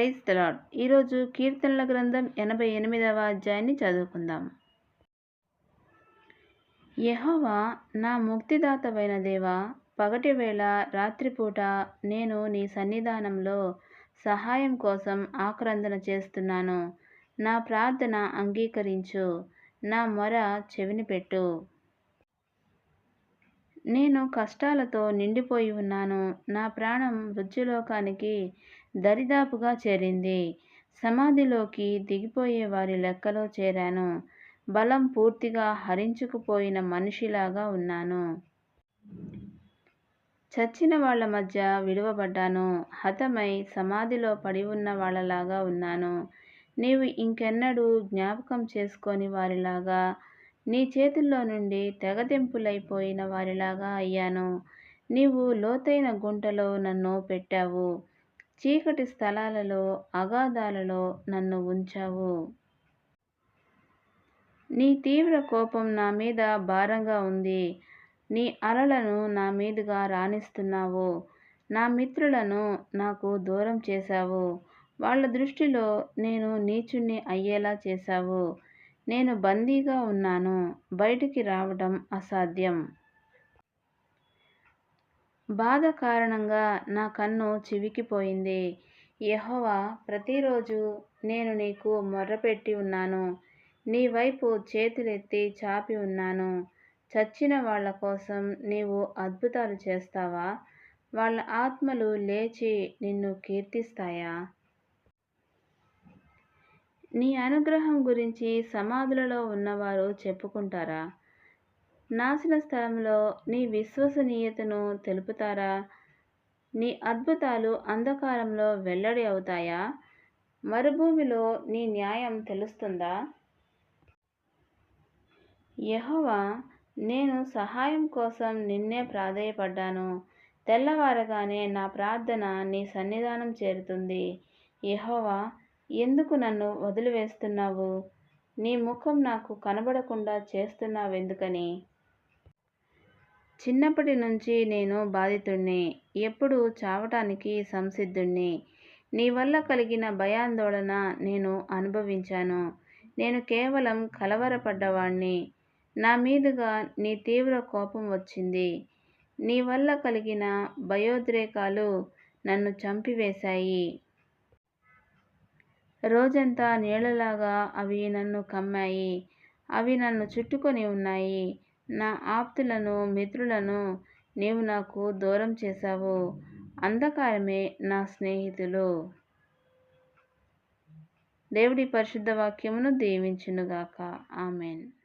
క్రైస్తలాడ్ ఈరోజు కీర్తనల గ్రంథం ఎనభై ఎనిమిదవ అధ్యాయాన్ని చదువుకుందాం. యహోవా నా ముక్తిదాతవైన దేవా పగటి వేళ రాత్రిపూట నేను నీ సన్నిధానంలో సహాయం కోసం ఆక్రందన చేస్తున్నాను. నా ప్రార్థన అంగీకరించు. నా మొర చెవిని పెట్టు నేను కష్టాలతో నిండిపోయి ఉన్నాను. నా ప్రాణం మృత్యులోకానికి దరిదాపుగా చేరింది. సమాధిలోకి దిగిపోయే వారి లెక్కలో చేరాను. బలం పూర్తిగా హరించుకుపోయిన మనిషిలాగా ఉన్నాను. చచ్చిన వాళ్ళ మధ్య విడువబడ్డాను హతమై సమాధిలో పడి ఉన్న వాళ్ళలాగా ఉన్నాను. నీవు ఇంకెన్నడూ జ్ఞాపకం చేసుకొని వారిలాగా నీ చేతుల్లో నుండి తెగదెంపులైపోయిన వారిలాగా అయ్యాను. నీవు లోతైన గుంటలో నన్ను పెట్టావు. చీకటి స్థలాలలో అగాధాలలో నన్ను ఉంచావు. నీ తీవ్ర కోపం నా మీద భారంగా ఉంది. నీ అలలను నా మీదుగా రాణిస్తున్నావు. నా మిత్రులను నాకు దూరం చేశావు. వాళ్ళ దృష్టిలో నేను నీచుణ్ణి అయ్యేలా చేశావు. నేను బందీగా ఉన్నాను. బయటికి రావడం అసాధ్యం. బాధ కారణంగా నా కన్ను చివికిపోయింది. యహోవా ప్రతిరోజు నేను నీకు మొర్రపెట్టి ఉన్నాను. నీ వైపు చేతులెత్తి చాపి ఉన్నాను. చచ్చిన వాళ్ళ కోసం నీవు అద్భుతాలు చేస్తావా? వాళ్ళ ఆత్మలు లేచి నిన్ను కీర్తిస్తాయా? నీ అనుగ్రహం గురించి సమాధులలో ఉన్నవారు చెప్పుకుంటారా? నాశన స్థలంలో నీ విశ్వసనీయతను తెలుపుతారా? నీ అద్భుతాలు అంధకారంలో వెల్లడి అవుతాయా? మరుభూమిలో నీ న్యాయం తెలుస్తుందా? యహోవా నేను సహాయం కోసం నిన్నే ప్రాధేయపడ్డాను. తెల్లవారగానే నా ప్రార్థన నీ సన్నిధానం చేరుతుంది. యహోవా ఎందుకు నన్ను వదిలివేస్తున్నావు? నీ ముఖం నాకు కనబడకుండా చేస్తున్నావెందుకని? చిన్నప్పటి నుంచి నేను బాధితుణ్ణి ఎప్పుడు చావటానికి సంసిద్ధుణ్ణి. నీ వల్ల కలిగిన భయాందోళన నేను అనుభవించాను. నేను కేవలం కలవరపడ్డవాణ్ణి. నా మీదుగా నీ తీవ్ర కోపం వచ్చింది. నీ వల్ల కలిగిన భయోద్రేకాలు నన్ను చంపివేశాయి. రోజంతా నీళ్ళలాగా అవి నన్ను కమ్మాయి. అవి నన్ను చుట్టుకొని ఉన్నాయి. నా ఆప్తులను మిత్రులను నీవు నాకు దూరం చేశావు. అంధకారమే నా స్నేహితులు. దేవుడి పరిశుద్ధ వాక్యమును దీవించునుగాక. ఆమెన్.